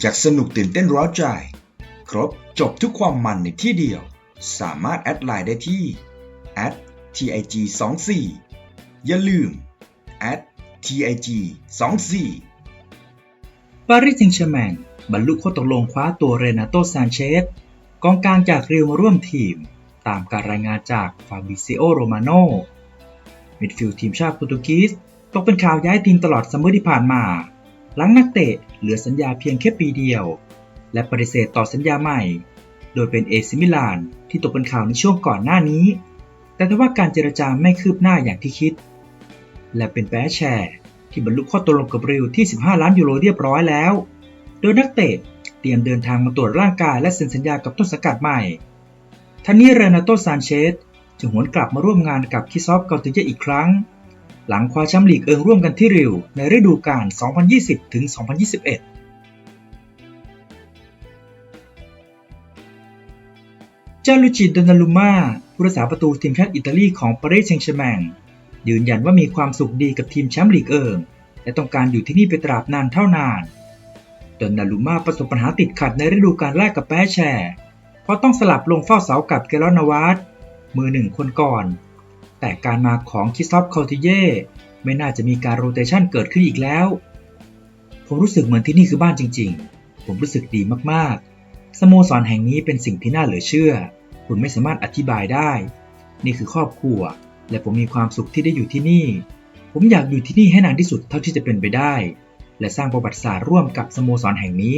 อยากสนุกตื่นเต้นร้าวใจ ครบจบทุกความมันในที่เดียว สามารถแอดไลน์ได้ที่ @tig 2 4 อย่าลืม @tig 2 4 ปารีสแซงต์แชร์แมงบรรลุข้อตกลงคว้าตัวเรนาโตซานเชสกองกลางจากเรียวมาร่วมทีม ตามการรายงานจากฟาบิซิโอโรมาโนมิดฟิลด์ทีมชาติโปรตุเกสตกเป็นข่าวย้ายทีมตลอดซัมเมอร์ที่ผ่านมา หลังนักเตะเหลือสัญญาเพียงแค่ปีเดียว และปฏิเสธต่อสัญญาใหม่ โดยเป็นเอซิมิลานที่ตกเป็นข่าวในช่วงก่อนหน้านี้ แต่ทว่าการเจรจาไม่คืบหน้าอย่างที่คิด และเป็นแปแชร์ที่บรรลุข้อตกลงกับเรียวที่ 15 ล้านยูโรเรียบร้อยแล้ว โดยนักเตะเตรียมเดินทางมาตรวจร่างกายและเซ็นสัญญากับต้นสังกัดใหม่ทั้งนี้เรนาโตซานเชสจะหวนกลับมาร่วมงานกับคิซอฟเกาติเยอีกครั้ง หลังคว้าแชมป์ลีกเอิงร่วมกันที่ริวในฤดูกาล 2020ถึง2021จาลุจิโดนาลุม่าผู้รักษาประตูทีมชาติอิตาลีของปารีสแซงต์แชร์แมงยืนยันว่ามีความสุขดีกับทีมแชมป์ลีกเอิงและต้องการอยู่ที่นี่ไปตราบนานเท่านานโดนาลุม่าประสบปัญหาติดขัดในฤดูกาลแรกกับแปแชร์เพราะต้องสลับลงเฝ้าเสากับเกลอนาวาสมือหนึ่งคนก่อน แต่การมาของคิซอฟคาติเย่ไม่น่าจะมีการโรเตชันเกิดขึ้นอีกแล้ว ผมรู้สึกเหมือนที่นี่คือบ้านจริง ๆ ผมรู้สึกดีมากๆ สโมสรแห่งนี้เป็นสิ่งที่น่าเหลือเชื่อ คุณไม่สามารถอธิบายได้ นี่คือครอบครัว และผมมีความสุขที่ได้อยู่ที่นี่ ผมอยากอยู่ที่นี่ให้นานที่สุดเท่าที่จะเป็นไปได้ และสร้างประวัติศาสตร์ร่วมกับสโมสรแห่งนี้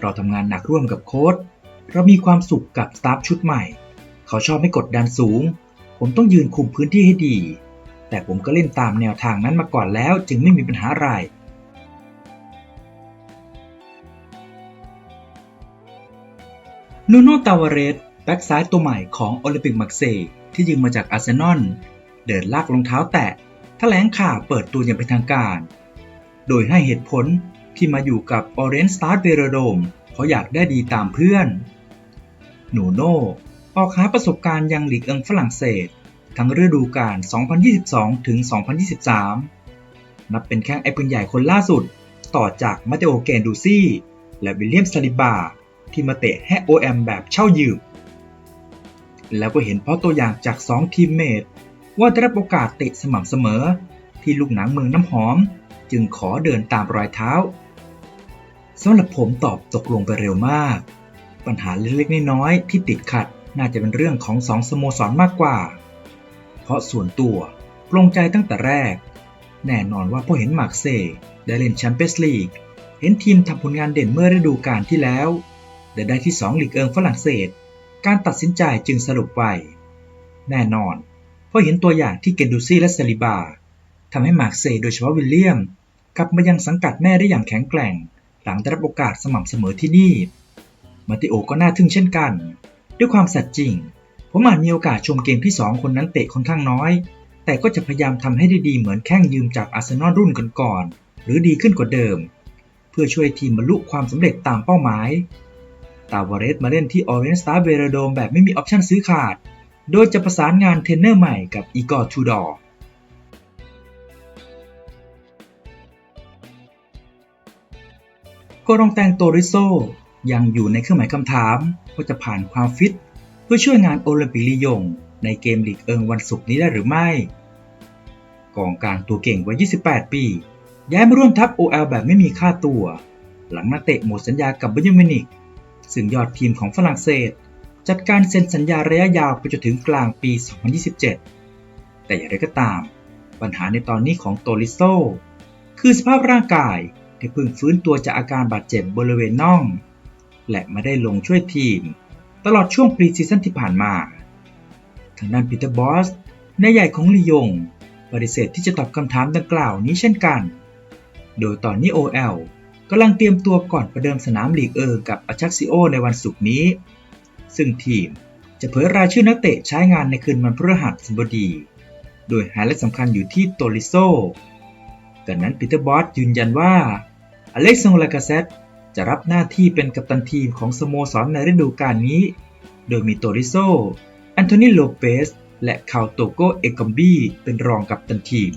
เราทำงานหนักร่วมกับโค้ชเรามีความสุขกับสตาฟชุดใหม่ เขาชอบให้กดดันสูง ผมต้องยืนคุมพื้นที่ให้ดี แต่ผมก็เล่นตามแนวทางนั้นมาก่อนแล้วจึงไม่มีปัญหาอะไรนูโนตาวาเรสแบ็กซ้ายตัวใหม่ของโอลิมปิกมักเซย์ที่ยืมมาจากอาร์เซนอลเดินลากรองเท้าแตะแถลงข่าวเปิดตัวอย่างเป็นทางการ โดยให้เหตุผลที่มาอยู่กับ Orange Start v e l o d o m เพราะอยากได้ดีตามเพื่อน หนูโน่ ออกหาประสบการณ์ยังหลีกเอิงฝรั่งเศส ทั้งฤดูกาล 2022 ถึง 2023 นับเป็นแข้งไอปืนใหญ่คนล่าสุด ต่อจากมาเตโอเกนดูซี่ และวิลเลียมซาลิบา ที่มาเตะให้ OM แบบเช่ายืม แล้วก็เห็นเพราะตัวอย่างจาก 2 ทีมเมทว่าได้รับโอกาสเตะสม่ำเสมอ ที่ลูกหนังเมืองน้ำหอม จึงขอเดินตามรอยเท้าสำหรับผมตอบตกลงไปเร็วมาก ปัญหาเล็กๆน้อยๆที่ติดขัด น่าจะเป็นเรื่องของสองสโมสรมากกว่า เพราะส่วนตัวปลงใจตั้งแต่แรก แน่นอนว่าพอเห็นมาร์กเซ่ได้เล่นแชมเปี้ยนส์ลีก เห็นทีมทำผลงานเด่นเมื่อฤดูกาลที่แล้วแต่ได้ที่2ลีกเอิงฝรั่งเศส การตัดสินใจจึงสรุปไวแน่นอนเพราะเห็นตัวอย่างที่เกนดูซี่และเซลิบาทำให้มาร์กเซ่โดยเฉพาะวิลเลียม กลับมายังสังกัดแม่ได้อย่างแข็งแกร่ง หลังได้รับโอกาสสม่ำเสมอที่นี่ มาติโอก็น่าทึ่งเช่นกัน ด้วยความสัตย์จริง ผมอาจมีโอกาสชมเกมที่ 2 คนนั้นเตะค่อนข้างน้อย แต่ก็จะพยายามทำให้ได้ดีเหมือนแข้งยืมจากอาร์เซนอลรุ่นก่อนๆหรือดีขึ้นกว่าเดิม เพื่อช่วยทีมบรรลุความสำเร็จตามเป้าหมาย ตาวาเรสมาเล่นที่ออเรนสตาร์เวรโดมแบบไม่มีออปชั่นซื้อขาด โดยจะประสานงานเทรนเนอร์ใหม่กับอีกอร์ทูดอร์โกรองแตงโตริโซยังอยู่ในเครื่องหมายคำถาม ว่าจะผ่านความฟิต เพื่อช่วยงานโอลิมปิกลียง ในเกมลีกเอิงวันศุกร์นี้ได้หรือไม่ กองกลางตัวเก่งวัย 28 ปี ย้ายมาร่วมทัพ OL แบบไม่มีค่าตัว หลังนักเตะหมดสัญญากับบัยมินิกซึ่งยอดทีมของฝรั่งเศส จัดการเซ็นสัญญาระยะยาวไปจนถึงกลางปี 2027 แต่อย่างไรก็ตาม ปัญหาในตอนนี้ของโตริโซคือสภาพร่างกายที่เพิ่งฟื้นตัวจากอาการบาดเจ็บบริเวณน่อง และไม่ได้ลงช่วยทีม ตลอดช่วงปรีซีซั่นที่ผ่านมา ทางด้านปีเตอร์บอสนายใหญ่ของลียง ปฏิเสธที่จะตอบคำถามดังกล่าวนี้เช่นกัน โดยตอนนี้ OL กำลังเตรียมตัวก่อนประเดิมสนามลีกเออกับอาชักซิโอในวันศุกร์นี้ ซึ่งทีมจะเผยรายชื่อนักเตะใช้งานในคืนวันพฤหัสบดี โดยไฮไลท์สำคัญอยู่ที่โตริโซกันนั้นปีเตอร์บอสยืนยันว่าอเล็กซงลากาเซต จะรับหน้าที่เป็นกัปตันทีมของสโมสรในฤดูกาลนี้ โดยมีโตริโซแอนโทนีโลเปส และคาโตโกเอกอมบีเป็นรองกัปตันทีม